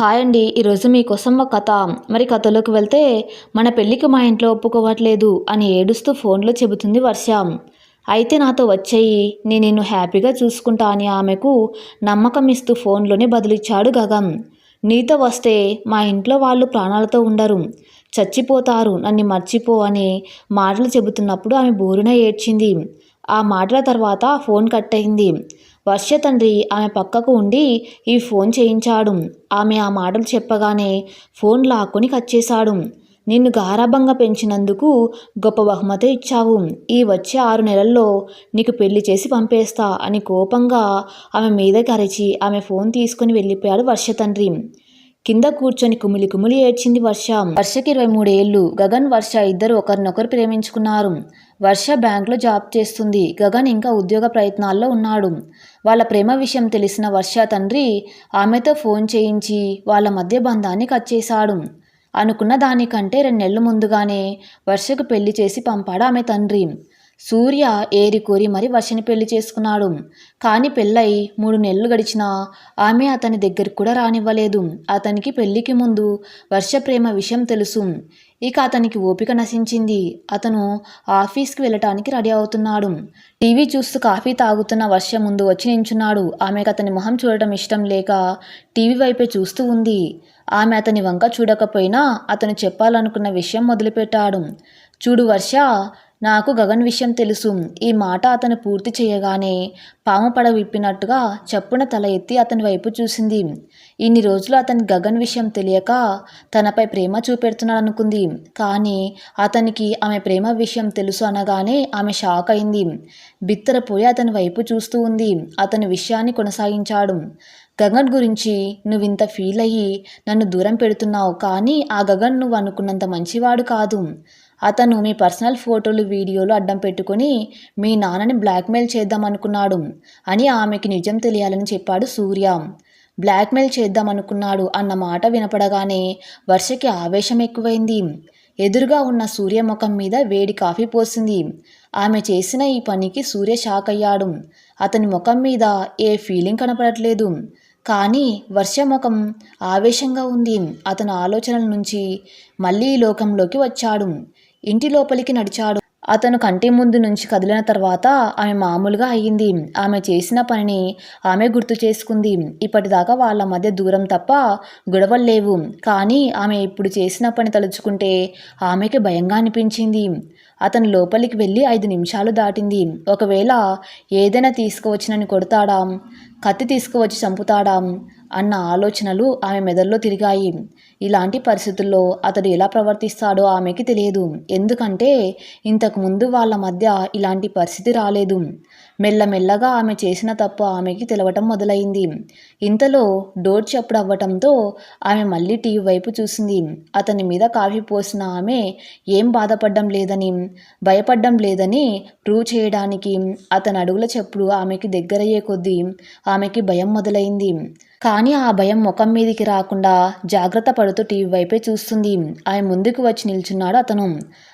Hi అండి ఈరోజు మీకోసం ఒక కథ. మరి కథలోకి వెళ్తే మన పెళ్ళికి మా ఇంట్లో ఒప్పుకోవట్లేదు అని ఏడుస్తూ ఫోన్లో చెబుతుంది వర్ష. అయితే నాతో వచ్చేయి నేను నిన్ను హ్యాపీగా చూసుకుంటా అని ఆమెకు నమ్మకం ఇస్తూ ఫోన్లోనే బదులిచ్చాడు గగన్. నీతో వస్తే మా ఇంట్లో వాళ్ళు ప్రాణాలతో ఉండరు. చచ్చిపోతారు నన్ను మర్చిపో అని మాటలు చెబుతున్నప్పుడు ఆమె బోరున ఏడ్చింది. ఆ మాటల తర్వాత ఫోన్ కట్ అయింది. వర్ష తండ్రి ఆమె పక్కకు ఉండి ఈ ఫోన్ చేయించాడు. ఆమె ఆ మాటలు చెప్పగానే ఫోన్ లాక్కొని కట్ చేశాడు నిన్ను గారాభంగా పెంచినందుకు గొప్ప బహుమతి ఇచ్చావు. ఈ వచ్చే ఆరు నెలల్లో నీకు పెళ్ళి చేసి పంపేస్తా అని కోపంగా ఆమె మీద కరిచి ఆమె ఫోన్ తీసుకుని వెళ్ళిపోయాడు వర్ష తండ్రి. కింద కూర్చొని కుమిలి కుమిలి ఏడ్చింది వర్ష. వర్షకి ఇరవై మూడేళ్ళు. గగన్ వర్ష ఇద్దరు ఒకరినొకరు ప్రేమించుకున్నారు. వర్ష బ్యాంక్లో జాబ్ చేస్తుంది. గగన్ ఇంకా ఉద్యోగ ప్రయత్నాల్లో ఉన్నాడు. వాళ్ళ ప్రేమ విషయం తెలిసిన వర్ష తండ్రి ఆమెతో ఫోన్ చేయించి వాళ్ళ మధ్య బంధాన్ని కట్ చేశాడు. అనుకున్న దానికంటే రెండు నెలలు ముందుగానే వర్షకు పెళ్ళి చేసి పంపాడు ఆమె తండ్రి. సూర్య ఏరి కోరి మరి వర్షని పెళ్ళి చేసుకున్నాడు. కానీ పెళ్ళై మూడు నెలలు గడిచినా ఆమె అతని దగ్గరికి కూడా రానివ్వలేదు. అతనికి పెళ్ళికి ముందు వర్ష ప్రేమ విషయం తెలుసు. ఇక అతనికి ఓపిక నశించింది. అతను ఆఫీస్కి వెళ్ళటానికి రెడీ అవుతున్నాడు. టీవీ చూస్తూ కాఫీ తాగుతున్న వర్ష ముందు వచ్చి నించున్నాడు. ఆమెకు అతని మొహం చూడటం ఇష్టం లేక టీవీ వైపే చూస్తూ ఉంది. ఆమె అతని వంక చూడకపోయినా అతను చెప్పాలనుకున్న విషయం మొదలుపెట్టాడు. చూడు వర్ష నాకు గగన్ విషయం తెలుసు. ఈ మాట అతను పూర్తి చేయగానే పాము పడ విప్పినట్టుగా చప్పున తల ఎత్తి అతని వైపు చూసింది. ఇన్ని రోజులు అతని గగన్ విషయం తెలియక తనపై ప్రేమ చూపెడుతున్నాడు అనుకుంది కానీ అతనికి ఆమె ప్రేమ విషయం తెలుసు అనగానే ఆమె షాక్ అయింది. బిత్తరపోయి అతని వైపు చూస్తూ ఉంది. అతని విషయాన్ని కొనసాగించాడు. గగన్ గురించి నువ్వు ఇంత ఫీల్ అయ్యి నన్ను దూరం పెడుతున్నావు. కానీ ఆ గగన్ నువ్వు అనుకున్నంత మంచివాడు కాదు. అతను మీ పర్సనల్ ఫోటోలు వీడియోలు అడ్డం పెట్టుకొని మీ నాన్నని బ్లాక్మెయిల్ చేద్దామనుకున్నాడు అని ఆమెకి నిజం తెలియాలని చెప్పాడు సూర్య. బ్లాక్మెయిల్ చేద్దామనుకున్నాడు అన్న మాట వినపడగానే వర్షకి ఆవేశం ఎక్కువైంది. ఎదురుగా ఉన్న సూర్య ముఖం మీద వేడి కాఫీ పోసింది. ఆమె చేసిన ఈ పనికి సూర్య షాక్ అయ్యాడు. అతని ముఖం మీద ఏ ఫీలింగ్ కనపడట్లేదు. కానీ వర్షముఖం ఆవేశంగా ఉంది. అతని ఆలోచనల నుంచి మళ్ళీ ఈ లోకంలోకి వచ్చాడు. ఇంటి లోపలికి నడిచాడు. అతను కంటి ముందు నుంచి కదిలిన తర్వాత ఆమె మామూలుగా అయ్యింది. ఆమె చేసిన పనిని ఆమె గుర్తు చేసుకుంది. ఇప్పటిదాకా వాళ్ళ మధ్య దూరం తప్ప గొడవలు లేవు. కానీ ఆమె ఇప్పుడు చేసిన పని తలుచుకుంటే ఆమెకి భయంగా అనిపించింది. అతను లోపలికి వెళ్ళి ఐదు నిమిషాలు దాటింది. ఒకవేళ ఏదైనా తీసుకువచ్చినని కొడతాడా? కత్తి తీసుకువచ్చి చంపుతాడా? అన్న ఆలోచనలు ఆమె మెదడులో తిరిగాయి. ఇలాంటి పరిస్థితుల్లో అతడు ఎలా ప్రవర్తిస్తాడో ఆమెకి తెలియదు. ఎందుకంటే ఇంతకుముందు వాళ్ళ మధ్య ఇలాంటి పరిస్థితి రాలేదు. మెల్లమెల్లగా ఆమె చేసిన తప్పు ఆమెకి తెలవటం మొదలైంది. ఇంతలో డోర్ చప్పుడు అవ్వటంతో ఆమె మళ్ళీ టీవీ వైపు చూసింది. అతని మీద కాఫీ పోసిన ఆమె ఏం బాధపడడం లేదని భయపడడం లేదని ప్రూవ్ చేయడానికి అతని అడుగుల చెప్పుడు ఆమెకి దగ్గరయ్యే కొద్దీ ఆమెకి భయం మొదలైంది. కానీ ఆ భయం ముఖం మీదికి రాకుండా జాగ్రత్త పడుతూ టీవీ వైపే చూస్తుంది. ఆమె ముందుకు వచ్చి నిల్చున్నాడు అతను.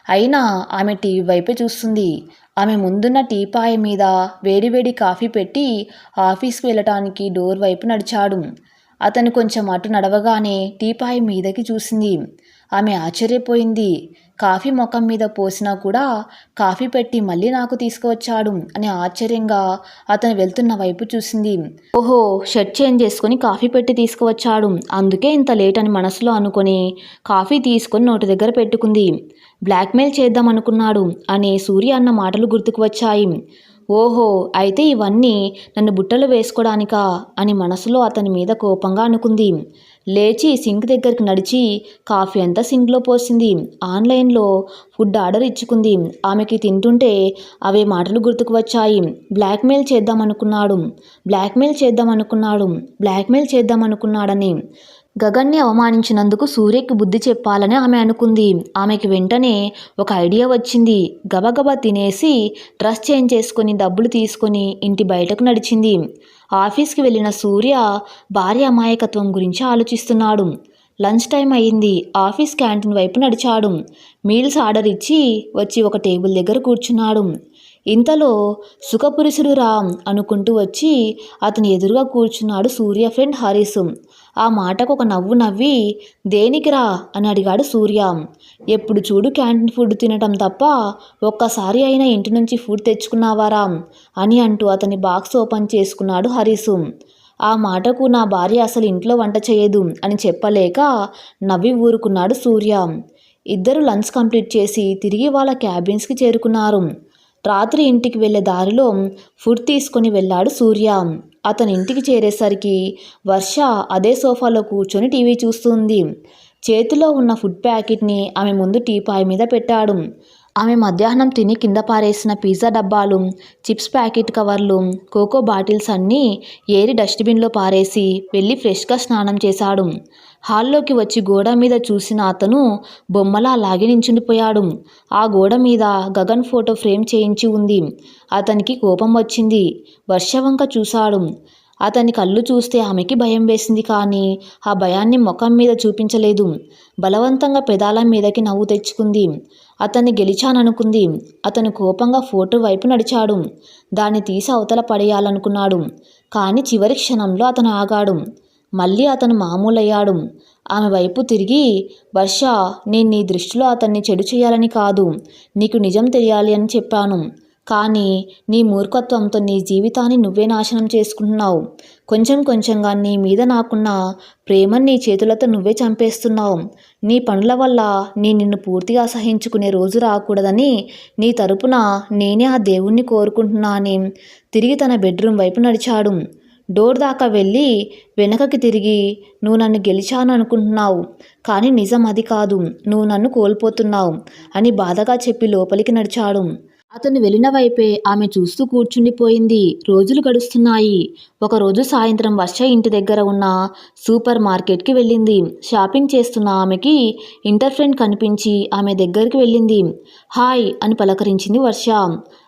అయినా ఆమె టీవీ వైపే చూస్తుంది. ఆమె ముందున్న టీపాయ మీద వేడివేడి కాఫీ పెట్టి ఆఫీస్కి వెళ్ళటానికి డోర్ వైపు నడిచాడు. అతను కొంచెం అటు నడవగానే టీపాయ మీదకి చూసింది. ఆమె ఆశ్చర్యపోయింది. కాఫీ ముఖం మీద పోసినా కూడా కాఫీ పెట్టి మళ్ళీ నాకు తీసుకువచ్చాడు అని ఆశ్చర్యంగా అతను వెళ్తున్న వైపు చూసింది. ఓహో షర్ట్ చేంజ్ చేసుకుని కాఫీ పెట్టి తీసుకువచ్చాడు. అందుకే ఇంత లేట్ అని మనసులో అనుకొని కాఫీ తీసుకొని నోటి దగ్గర పెట్టుకుంది. బ్లాక్మెయిల్ చేద్దాం అనుకున్నాడు అని సూర్య అన్న మాటలు గుర్తుకు వచ్చాయి. ఓహో అయితే ఇవన్నీ నన్ను బుట్టలు వేసుకోవడానికా అని మనసులో అతని మీద కోపంగా అనుకుంది. లేచి సింక్ దగ్గరికి నడిచి కాఫీ అంతా సింక్లో పోసింది. ఆన్లైన్లో ఫుడ్ ఆర్డర్ ఇచ్చుకుంది. ఆమెకి తింటుంటే అవే మాటలు గుర్తుకు వచ్చాయి. బ్లాక్మెయిల్ చేద్దాం అనుకున్నాడు బ్లాక్మెయిల్ చేద్దామనుకున్నాడు. బ్లాక్మెయిల్ చేద్దామనుకున్నాడని. గగన్ని అవమానించినందుకు సూర్యకి బుద్ధి చెప్పాలని ఆమె అనుకుంది. ఆమెకి వెంటనే ఒక ఐడియా వచ్చింది. గబగబా తినేసి డ్రెస్ చేంజ్ చేసుకొని డబ్బులు తీసుకొని ఇంటి బయటకు నడిచింది. ఆఫీస్కి వెళ్ళిన సూర్య భార్య అమాయకత్వం గురించి ఆలోచిస్తున్నాడు. లంచ్ టైం అయింది. ఆఫీస్ క్యాంటీన్ వైపు నడిచాడు. మీల్స్ ఆర్డర్ ఇచ్చి వచ్చి ఒక టేబుల్ దగ్గర కూర్చున్నాడు. ఇంతలో సుఖపురుషుడు రా అనుకుంటూ వచ్చి అతని ఎదురుగా కూర్చున్నాడు సూర్య ఫ్రెండ్ హరీసు ఆ మాటకు ఒక నవ్వు నవ్వి దేనికిరా? అని అడిగాడు సూర్య. ఎప్పుడు చూడు క్యాంటీన్ ఫుడ్ తినటం తప్ప ఒక్కసారి అయినా ఇంటి నుంచి ఫుడ్ తెచ్చుకున్నావారా? అని అంటూ అతని బాక్స్ ఓపెన్ చేసుకున్నాడు హరీసు ఆ మాటకు నా భార్య అసలు ఇంట్లో వంట చేయదు అని చెప్పలేక నవ్వి ఊరుకున్నాడు సూర్య. ఇద్దరు లంచ్ కంప్లీట్ చేసి తిరిగి వాళ్ళ క్యాబిన్స్కి చేరుకున్నారు. రాత్రి ఇంటికి వెళ్ళే దారిలో ఫుడ్ తీసుకొని వెళ్ళాడు సూర్య. అతని ఇంటికి చేరేసరికి వర్ష అదే సోఫాలో కూర్చొని టీవీ చూస్తుంది. చేతిలో ఉన్న ఫుడ్ ప్యాకెట్ని ఆమె ముందు టీపాయ్ మీద పెట్టాడు. ఆమె మధ్యాహ్నం తిని కింద పారేసిన పిజ్జా డబ్బాలు చిప్స్ ప్యాకెట్ కవర్లు కోకో బాటిల్స్ అన్నీ ఏరి డస్ట్బిన్లో పారేసి వెళ్ళి ఫ్రెష్గా స్నానం చేశాడు. హాల్లోకి వచ్చి గోడ మీద చూసిన అతను బొమ్మలా అలాగే నించుండిపోయాడు. ఆ గోడ మీద గగన్ ఫోటో ఫ్రేమ్ చేయించి ఉంది. అతనికి కోపం వచ్చింది. వర్షవంక చూశాడు. అతని కళ్ళు చూస్తే ఆమెకి భయం వేసింది కానీ ఆ భయాన్ని ముఖం మీద చూపించలేదు. బలవంతంగా పెదాల మీదకి నవ్వు తెచ్చుకుంది. అతన్ని గెలిచాననుకుంది. అతను కోపంగా ఫోటో వైపు నడిచాడు. దాన్ని తీసి అవతల పడేయాలనుకున్నాడు. కానీ చివరి క్షణంలో అతను ఆగాడు. మళ్ళీ అతను మామూలయ్యాడు. ఆమె వైపు తిరిగి వర్ష నేను నీ దృష్టిలో అతన్ని చెడు చేయాలని కాదు. నీకు నిజం తెలియాలి అని చెప్పాను. కానీ నీ మూర్ఖత్వంతో నీ జీవితాన్ని నువ్వే నాశనం చేసుకుంటున్నావు. కొంచెం కొంచెంగా నీ మీద నాకున్న ప్రేమని నీ చేతులతో నువ్వే చంపేస్తున్నావు. నీ పనుల వల్ల నీ నిన్ను పూర్తిగా అసహించుకునే రోజు రాకూడదని నీ తరపున నేనే ఆ దేవుణ్ణి కోరుకుంటున్నానని తిరిగి తన బెడ్రూమ్ వైపు నడిచాడు. డోర్ దాకా వెళ్ళి వెనకకి తిరిగి నువ్వు నన్ను గెలిచాను అనుకుంటున్నావు కానీ నిజం అది కాదు. నువ్వు నన్ను కోల్పోతున్నావు అని బాధగా చెప్పి లోపలికి నడిచాడు. అతను వెళ్ళిన వైపే ఆమె చూస్తూ కూర్చుండిపోయింది. రోజులు గడుస్తున్నాయి. ఒకరోజు సాయంత్రం వర్ష ఇంటి దగ్గర ఉన్న సూపర్ మార్కెట్కి వెళ్ళింది. షాపింగ్ చేస్తున్న ఆమెకి ఇంటర్ ఫ్రెండ్ కనిపించి ఆమె దగ్గరికి వెళ్ళింది. హాయ్ అని పలకరించింది వర్ష.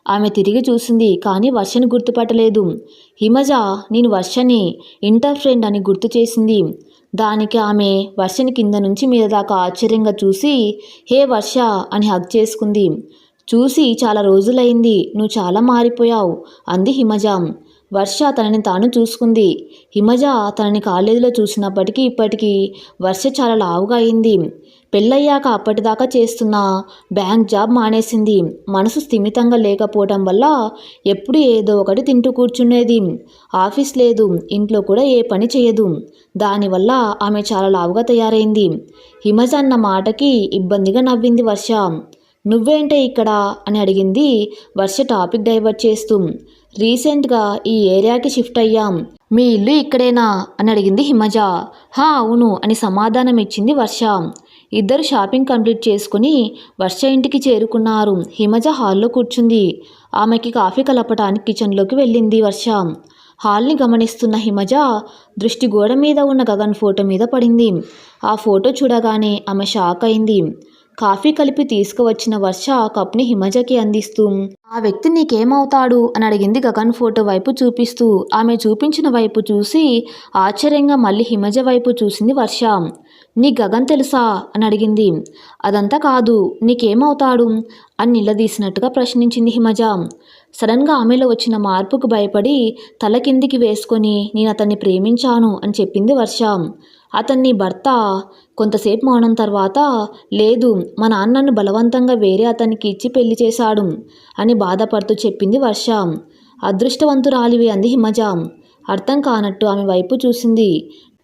ఆమె తిరిగి చూసింది కానీ వర్షని గుర్తుపట్టలేదు. హిమజ నేను వర్షని ఇంటర్ ఫ్రెండ్ అని గుర్తు చేసింది. దానికి ఆమె వర్షని కింద నుంచి మీద దాకా ఆశ్చర్యంగా చూసి హే వర్ష అని హగ్ చేసుకుంది. చూసి చాలా రోజులైంది నువ్వు చాలా మారిపోయావు అంది హిమజాం. వర్ష తనని తాను చూసుకుంది. హిమజ తనని కాలేజీలో చూసినప్పటికీ ఇప్పటికీ వర్ష చాలా లావుగా అయింది. పెళ్ళయ్యాక అప్పటిదాకా చేస్తున్న బ్యాంక్ జాబ్ మానేసింది. మనసు స్థిమితంగా లేకపోవటం వల్ల ఎప్పుడు ఏదో ఒకటి తింటూ కూర్చునేది ఆఫీస్ లేదు ఇంట్లో కూడా ఏ పని చేయదు. దానివల్ల ఆమె చాలా లావుగా తయారైంది. హిమజ అన్న మాటకి ఇబ్బందిగా నవ్వింది వర్ష. నువ్వేంటే ఇక్కడ? అని అడిగింది వర్ష టాపిక్ డైవర్ట్ చేస్తూ. రీసెంట్గా ఈ ఏరియాకి షిఫ్ట్ అయ్యాం. మీ ఇల్లు ఇక్కడేనా? అని అడిగింది హిమజ. హా అవును అని సమాధానం ఇచ్చింది వర్ష. ఇద్దరు షాపింగ్ కంప్లీట్ చేసుకుని వర్ష ఇంటికి చేరుకున్నారు. హిమజ హాల్లో కూర్చుంది. ఆమెకి కాఫీ కలపటానికి కిచెన్లోకి వెళ్ళింది వర్ష. హాల్ని గమనిస్తున్న హిమజ దృష్టి గోడ మీద ఉన్న గగన్ ఫోటో మీద పడింది. ఆ ఫోటో చూడగానే ఆమె షాక్ అయింది. కాఫీ కలిపి తీసుకువచ్చిన వర్ష ఆ కప్ని హిమజకి అందిస్తూ ఆ వ్యక్తి నీకేమవుతాడు? అని అడిగింది గగన్ ఫోటో వైపు చూపిస్తూ. ఆమె చూపించిన వైపు చూసి ఆశ్చర్యంగా మళ్ళీ హిమజ వైపు చూసింది వర్ష. నీ గగన్ తెలుసా? అని అడిగింది. అదంతా కాదు. నీకేమవుతాడు? అని నిలదీసినట్టుగా ప్రశ్నించింది హిమజ. సడన్గా ఆమెలో వచ్చిన మార్పుకు భయపడి తల కిందికి వేసుకొని నేను అతన్ని ప్రేమించాను అని చెప్పింది వర్ష. అతన్ని భర్త కొంతసేపు మౌనం తర్వాత లేదు మా నాన్నను బలవంతంగా వేరే అతనికి ఇచ్చి పెళ్ళి చేశాడు అని బాధపడుతూ చెప్పింది వర్ష. అదృష్టవంతురాలివి అంది హిమజ. అర్థం కానట్టు ఆమె వైపు చూసింది.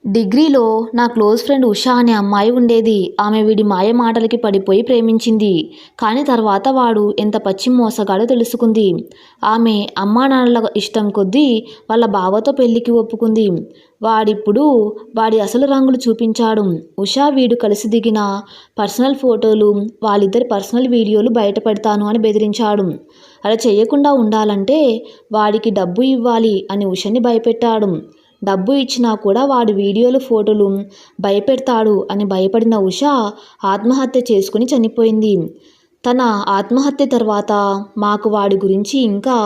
డిగ్రీలో నా క్లోజ్ ఫ్రెండ్ ఉషా అనే అమ్మాయి ఉండేది. ఆమె వీడి మాయ మాటలకి పడిపోయి ప్రేమించింది. కానీ తర్వాత వాడు ఎంత పచ్చి మోసగాడో తెలుసుకుంది. ఆమె అమ్మా నాన్నల ఇష్టం కొద్దీ వాళ్ళ బావతో పెళ్ళికి ఒప్పుకుంది. వాడిప్పుడు వాడి అసలు రంగులు చూపించాడు. ఉషా వీడు కలిసి దిగిన పర్సనల్ ఫోటోలు వాళ్ళిద్దరి పర్సనల్ వీడియోలు బయటపెడతాను అని బెదిరించాడు. అలా చేయకుండా ఉండాలంటే వాడికి డబ్బు ఇవ్వాలి అని ఉషని భయపెట్టాడు. డబ్బు ఇచ్చినా కూడా వాడి వీడియోలు ఫోటోలు భయపెడతాడు అని భయపడిన ఉష ఆత్మహత్య చేసుకుని చనిపోయింది. తన ఆత్మహత్య తర్వాత మాకు వాడి గురించి ఇంకా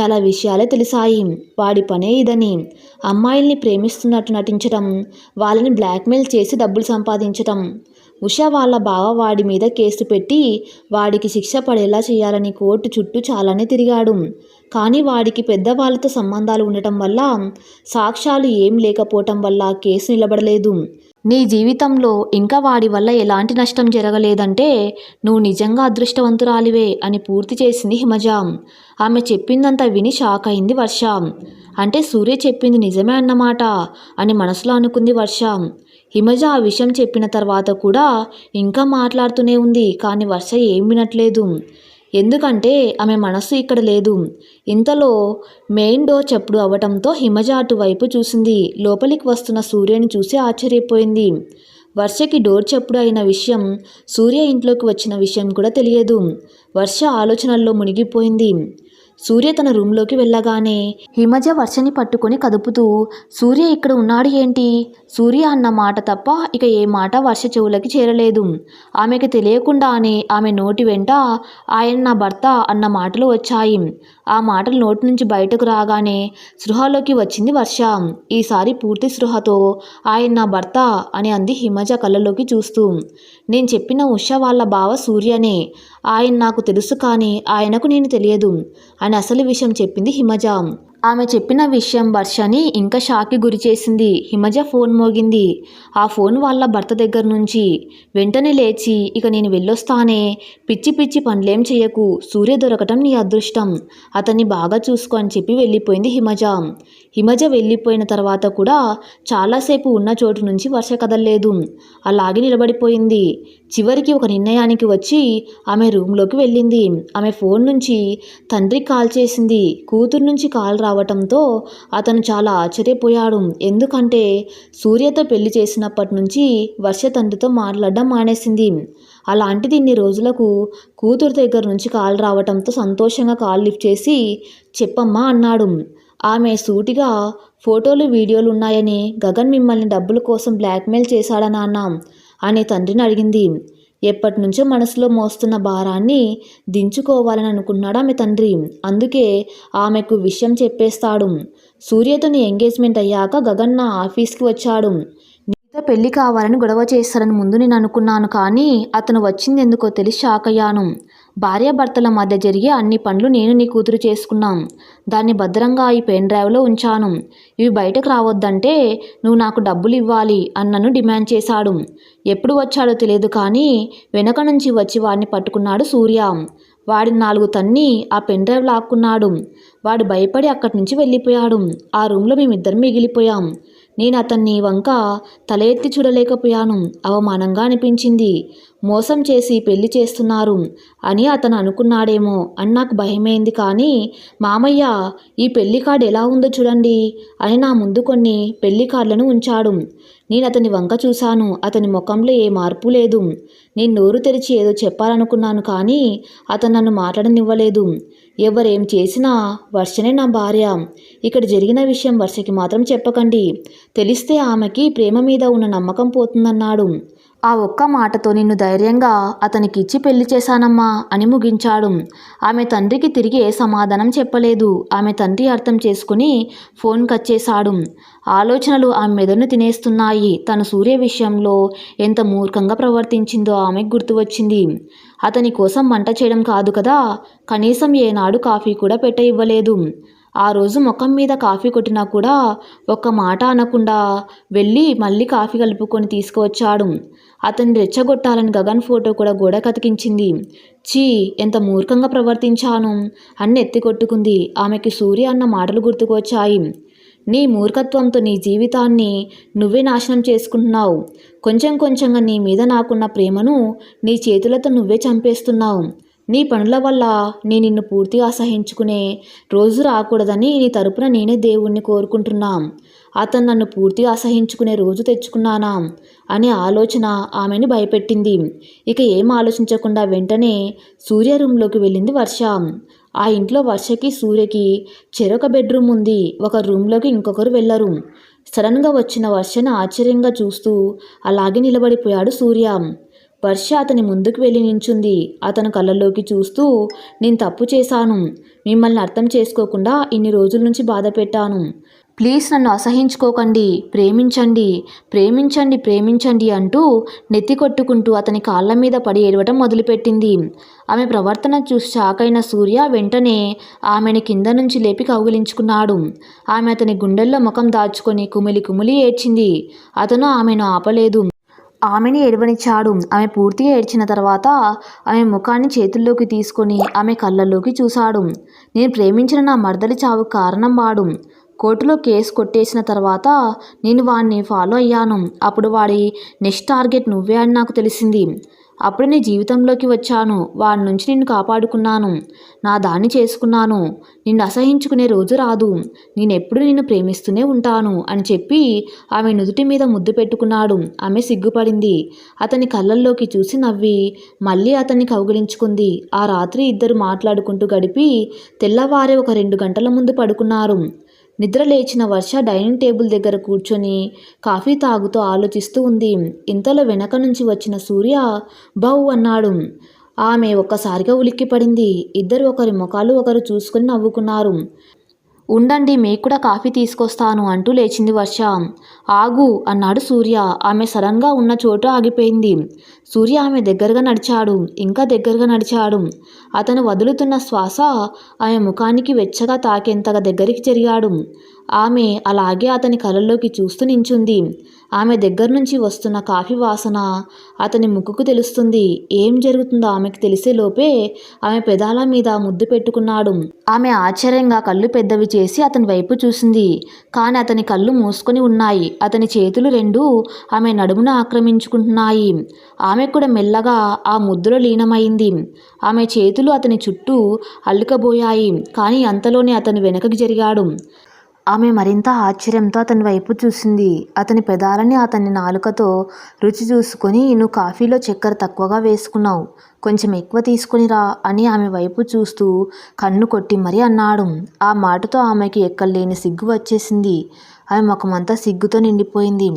చాలా విషయాలే తెలిసాయి. వాడి పనే ఇదని. అమ్మాయిల్ని ప్రేమిస్తున్నట్టు నటించడం వాళ్ళని బ్లాక్మెయిల్ చేసి డబ్బులు సంపాదించటం. ఉష వాళ్ళ బావ వాడి మీద కేసు పెట్టి వాడికి శిక్ష పడేలా చేయాలని కోర్టు చుట్టూ చాలానే తిరిగాడు. కానీ వాడికి పెద్దవాళ్ళతో సంబంధాలు ఉండటం వల్ల సాక్ష్యాలు ఏం లేకపోవటం వల్ల కేసు నిలబడలేదు. నీ జీవితంలో ఇంకా వాడి వల్ల ఎలాంటి నష్టం జరగలేదంటే నువ్వు నిజంగా అదృష్టవంతురాలివే అని పూర్తి చేసింది హిమజ. ఆమె చెప్పిందంతా విని షాక్ అయింది వర్ష. అంటే సూర్య చెప్పింది నిజమే అన్నమాట అని మనసులో అనుకుంది వర్ష. హిమజ ఆ విషయం చెప్పిన తర్వాత కూడా ఇంకా మాట్లాడుతూనే ఉంది కానీ వర్ష ఏం వినట్లేదు. ఎందుకంటే ఆమె మనస్సు ఇక్కడ లేదు. ఇంతలో మెయిన్ డోర్ చప్పుడు అవ్వటంతో హిమజ అటువైపు చూసింది. లోపలికి వస్తున్న సూర్యని చూసి ఆశ్చర్యపోయింది. వర్షకి డోర్ చప్పుడు అయిన విషయం సూర్య ఇంట్లోకి వచ్చిన విషయం కూడా తెలియదు. వర్ష ఆలోచనల్లో మునిగిపోయింది. సూర్య తన రూమ్లోకి వెళ్ళగానే హిమజ వర్షని పట్టుకొని కదుపుతూ సూర్య ఇక్కడ ఉన్నాడు ఏంటి? సూర్య అన్న మాట తప్ప ఇక ఏ మాట వర్ష చెవులకి చేరలేదు. ఆమెకి తెలియకుండానే ఆమె నోటి వెంట ఆయన నా భర్త అన్న మాటలు వచ్చాయి. ఆ మాటలు నోటి నుంచి బయటకు రాగానే సృహలోకి వచ్చింది వర్ష. ఈసారి పూర్తి సృహతో ఆయన నా భర్త అని అంది హిమజ కళ్ళలోకి చూస్తూ. నేను చెప్పిన ఉష వాళ్ళ బావ సూర్యనే. ఆయన నాకు తెలుసు కానీ ఆయనకు నేను తెలియదు అని అసలు విషయం చెప్పింది హిమజ. ఆమె చెప్పిన విషయం వర్షని ఇంకా షాక్కి గురి చేసింది. హిమజ ఫోన్ మోగింది. ఆ ఫోన్ వాళ్ళ భర్త దగ్గర నుంచి. వెంటనే లేచి ఇక నేను వెళ్ళొస్తానే. పిచ్చి పిచ్చి పనులేం చేయకు సూర్య దొరకటం నీ అదృష్టం. అతన్ని బాగా చూసుకో అని చెప్పి వెళ్ళిపోయింది హిమజ. హిమజ వెళ్ళిపోయిన తర్వాత కూడా చాలాసేపు ఉన్న చోటు నుంచి వర్ష కదలలేదు. అలాగే నిలబడిపోయింది. చివరికి ఒక నిర్ణయానికి వచ్చి ఆమె రూమ్లోకి వెళ్ళింది. ఆమె ఫోన్ నుంచి తండ్రి కాల్ చేసింది. కూతురు నుంచి కాల్ రావటంతో అతను చాలా ఆశ్చర్యపోయాడు. ఎందుకంటే సూర్యతో పెళ్ళి చేసినప్పటి నుంచి వర్ష తండ్రితో మాట్లాడడం మానేసింది. అలాంటిది ఇన్ని రోజులకు కూతురు దగ్గర నుంచి కాల్ రావటంతో సంతోషంగా కాల్ లిఫ్ట్ చేసి చెప్పమ్మా అన్నాడు. ఆమె సూటిగా ఫోటోలు వీడియోలు ఉన్నాయని గగన్ మిమ్మల్ని డబ్బుల కోసం బ్లాక్మెయిల్ చేశాడని అన్నాం. అని తండ్రిని అడిగింది. ఎప్పటి నుంచో మనసులో మోస్తున్న భారాన్ని దించుకోవాలని అనుకున్నాడు ఆమె తండ్రి. అందుకే ఆమెకు విషయం చెప్పేస్తాడు. సూర్యతోని ఎంగేజ్మెంట్ అయ్యాక గగన్ నా ఆఫీస్కి వచ్చాడు. నీతో పెళ్ళి కావాలని గొడవ చేస్తారని ముందు నేను అనుకున్నాను కానీ అతను వచ్చింది ఎందుకో తెలిసి షాక్ అయ్యాను. భార్యాభర్తల మధ్య జరిగే అన్ని పనులు నేను నీ కూతురు చేసుకున్నాం. దాన్ని భద్రంగా ఈ పెన్ డ్రైవ్లో ఉంచాను. ఇవి బయటకు రావద్దంటే నువ్వు నాకు డబ్బులు ఇవ్వాలి అని నన్ను డిమాండ్ చేశాడు. ఎప్పుడు వచ్చాడో తెలియదు కానీ వెనక నుంచి వచ్చి వాడిని పట్టుకున్నాడు సూర్య. వాడి నాలుగు తన్ని ఆ పెన్ డ్రైవ్ లాక్కున్నాడు. వాడు భయపడి అక్కడి నుంచి వెళ్ళిపోయాడు. ఆ రూమ్లో మేమిద్దరం మిగిలిపోయాం. నేను అతన్ని వంక తల ఎత్తి చూడలేకపోయాను. అవమానంగా అనిపించింది. మోసం చేసి పెళ్ళి చేస్తున్నారు అని అతను అనుకున్నాడేమో అని నాకు భయమైంది కానీ మామయ్య ఈ పెళ్ళి కార్డు ఎలా ఉందో చూడండి అని నా ముందు కొన్ని పెళ్ళి కార్డులను ఉంచాడు. నేను అతని వంక చూశాను. అతని ముఖంలో ఏ మార్పు లేదు. నేను నోరు తెరిచి ఏదో చెప్పాలనుకున్నాను కానీ అతను నన్ను మాట్లాడనివ్వలేదు. ఎవరేం చేసినా వర్షనే నా భార్య. ఇక్కడ జరిగిన విషయం వర్షకి మాత్రం చెప్పకండి. తెలిస్తే ఆమెకి ప్రేమ మీద ఉన్న నమ్మకం పోతుందన్నాడు. ఆ ఒక్క మాటతో నిన్ను ధైర్యంగా అతనికి ఇచ్చి పెళ్ళి చేశానమ్మా అని ముగించాడు. ఆమె తండ్రికి తిరిగి ఏ సమాధానం చెప్పలేదు. ఆమె తండ్రి అర్థం చేసుకుని ఫోన్ కట్ చేశాడు. ఆలోచనలు ఆమె మెదడును తినేస్తున్నాయి. తను సూర్య విషయంలో ఎంత మూర్ఖంగా ప్రవర్తించిందో ఆమెకు గుర్తు వచ్చింది. అతని కోసం వంట చేయడం కాదు కదా? కనీసం ఏనాడు కాఫీ కూడా పెట్ట ఇవ్వలేదు. ఆ రోజు ముఖం మీద కాఫీ కొట్టినా కూడా ఒక్క మాట అనకుండా వెళ్ళి మళ్ళీ కాఫీ కలుపుకొని తీసుకువచ్చాడు. అతన్ని రెచ్చగొట్టాలని గగన్ ఫోటో కూడా గోడ కతికించింది. చీ ఎంత మూర్ఖంగా ప్రవర్తించాను అన్ని ఎత్తికొట్టుకుంది ఆమెకి సూర్య అన్న మాటలు గుర్తుకొచ్చాయి. నీ మూర్ఖత్వంతో నీ జీవితాన్ని నువ్వే నాశనం చేసుకుంటున్నావు. కొంచెం కొంచెంగా నీ మీద నాకున్న ప్రేమను నీ చేతులతో నువ్వే చంపేస్తున్నావు. నీ పనుల వల్ల నేను నిన్ను పూర్తిగా అసహించుకునే రోజు రాకూడదని నీ తరపున నేనే దేవుణ్ణి కోరుకుంటున్నాం. అతను నన్ను పూర్తిగా అసహించుకునే రోజు తెచ్చుకున్నానా? అనే ఆలోచన ఆమెను భయపెట్టింది. ఇక ఏం ఆలోచించకుండా వెంటనే సూర్య రూమ్లోకి వెళ్ళింది వర్ష. ఆ ఇంట్లో వర్షకి సూర్యకి చెరొక బెడ్రూమ్ ఉంది. ఒక రూమ్లోకి ఇంకొకరు వెళ్ళరు. సడన్గా వచ్చిన వర్షను ఆశ్చర్యంగా చూస్తూ అలాగే నిలబడిపోయాడు సూర్య. వర్ష అతని ముందుకు వెళ్ళి నించుంది. అతను కళ్ళల్లోకి చూస్తూ నేను తప్పు చేశాను. మిమ్మల్ని అర్థం చేసుకోకుండా ఇన్ని రోజుల నుంచి బాధ పెట్టాను. ప్లీజ్ నన్ను అసహించుకోకండి. ప్రేమించండి. ప్రేమించండి ప్రేమించండి అంటూ నెత్తి కొట్టుకుంటూ అతని కాళ్ళ మీద పడి ఏడవటం మొదలుపెట్టింది. ఆమె ప్రవర్తన చూసి షాకైన సూర్య వెంటనే ఆమెని కింద నుంచి లేపి కౌగిలించుకున్నాడు. ఆమె అతని గుండెల్లో ముఖం దాచుకొని కుమిలి కుమిలి ఏడ్చింది. అతను ఆమెను ఆపలేదు. ఆమెని ఏడవనిచ్చాడు. ఆమె పూర్తిగా ఏడ్చిన తర్వాత ఆమె ముఖాన్ని చేతుల్లోకి తీసుకొని ఆమె కళ్ళల్లోకి చూశాడు. నేను ప్రేమించిన నా మర్దలి చావు కారణం వాడు. కోర్టులో కేసు కొట్టేసిన తర్వాత నేను వాడిని ఫాలో అయ్యాను. అప్పుడు వాడి నెక్స్ట్ టార్గెట్ నువ్వే అని నాకు తెలిసింది. అప్పుడు నీ జీవితంలోకి వచ్చాను. వాడి నుంచి నిన్ను కాపాడుకున్నాను. నా దాన్ని చేసుకున్నాను. నిన్ను అసహించుకునే రోజు రాదు. నేనెప్పుడు నిన్ను ప్రేమిస్తూనే ఉంటాను అని చెప్పి ఆమె నుదుటి మీద ముద్దు పెట్టుకున్నాడు. ఆమె సిగ్గుపడింది. అతని కళ్ళల్లోకి చూసి నవ్వి మళ్ళీ అతన్ని కౌగిలించుకుంది. ఆ రాత్రి ఇద్దరు మాట్లాడుకుంటూ గడిపి తెల్లవారే ఒక రెండు గంటల ముందు పడుకున్నారు. నిద్ర లేచిన వర్ష డైనింగ్ టేబుల్ దగ్గర కూర్చొని కాఫీ తాగుతూ ఆలోచిస్తూ ఉంది. ఇంతలో వెనక నుంచి వచ్చిన సూర్య బౌ అన్నాడు. ఆమె ఒక్కసారిగా ఉలిక్కిపడింది ఇద్దరు ఒకరి ముఖాలు ఒకరు చూసుకొని నవ్వుకున్నారు. ఉండండి మీకు కూడా కాఫీ తీసుకొస్తాను అంటూ లేచింది వర్ష. ఆగు అన్నాడు సూర్య. ఆమె సడన్గా ఉన్న చోటు ఆగిపోయింది. సూర్య ఆమె దగ్గరగా నడిచాడు ఇంకా దగ్గరగా నడిచాడు. అతను వదులుతున్న శ్వాస ఆమె ముఖానికి వెచ్చగా తాకేంతగా దగ్గరికి జరిగాడు. ఆమె అలాగే అతని కళ్ళల్లోకి చూస్తూ నించుంది. ఆమె దగ్గర నుంచి వస్తున్న కాఫీ వాసన అతని ముక్కుకు తెలుస్తుంది. ఏం జరుగుతుందో ఆమెకు తెలిసే లోపే ఆమె పెదాల మీద ముద్దు పెట్టుకున్నాడు. ఆమె ఆశ్చర్యంగా కళ్ళు పెద్దవి చేసి అతని వైపు చూసింది. కానీ అతని కళ్ళు మూసుకొని ఉన్నాయి. అతని చేతులు రెండు ఆమె నడుమును ఆక్రమించుకుంటున్నాయి. ఆమె ఆమె కూడా మెల్లగా ఆ ముద్దులో లీనమైంది. ఆమె చేతులు అతని చుట్టూ అల్లుకబోయాయి కానీ అంతలోనే అతను వెనకకి జరిగాడు. ఆమె మరింత ఆశ్చర్యంతో అతని వైపు చూసింది. అతని పెదాలని అతని నాలుకతో రుచి చూసుకొని నువ్వు కాఫీలో చక్కెర తక్కువగా వేసుకున్నావు కొంచెం ఎక్కువ తీసుకునిరా అని ఆమె వైపు చూస్తూ కన్ను కొట్టి మరీ అన్నాడు. ఆ మాటతో ఆమెకి ఎక్కలేని సిగ్గు వచ్చేసింది. ఆమె ముఖమంతా సిగ్గుతో నిండిపోయింది.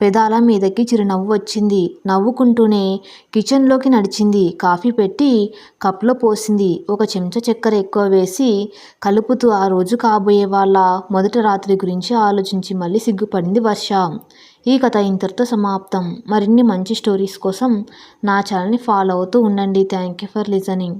పెదాల మీదకి చిరునవ్వు వచ్చింది. నవ్వుకుంటూనే కిచెన్లోకి నడిచింది. కాఫీ పెట్టి కప్లో పోసింది. ఒక చెంచా చక్కెర ఎక్కువ వేసి కలుపుతూ ఆ రోజు కాబోయే వాళ్ళ మొదటి రాత్రి గురించి ఆలోచించి మళ్ళీ సిగ్గుపడింది వర్ష. ఈ కథ ఇంతటితో సమాప్తం. మరిన్ని మంచి స్టోరీస్ కోసం నా ఛానల్ని ఫాలో అవుతూ ఉండండి. Thank you for listening.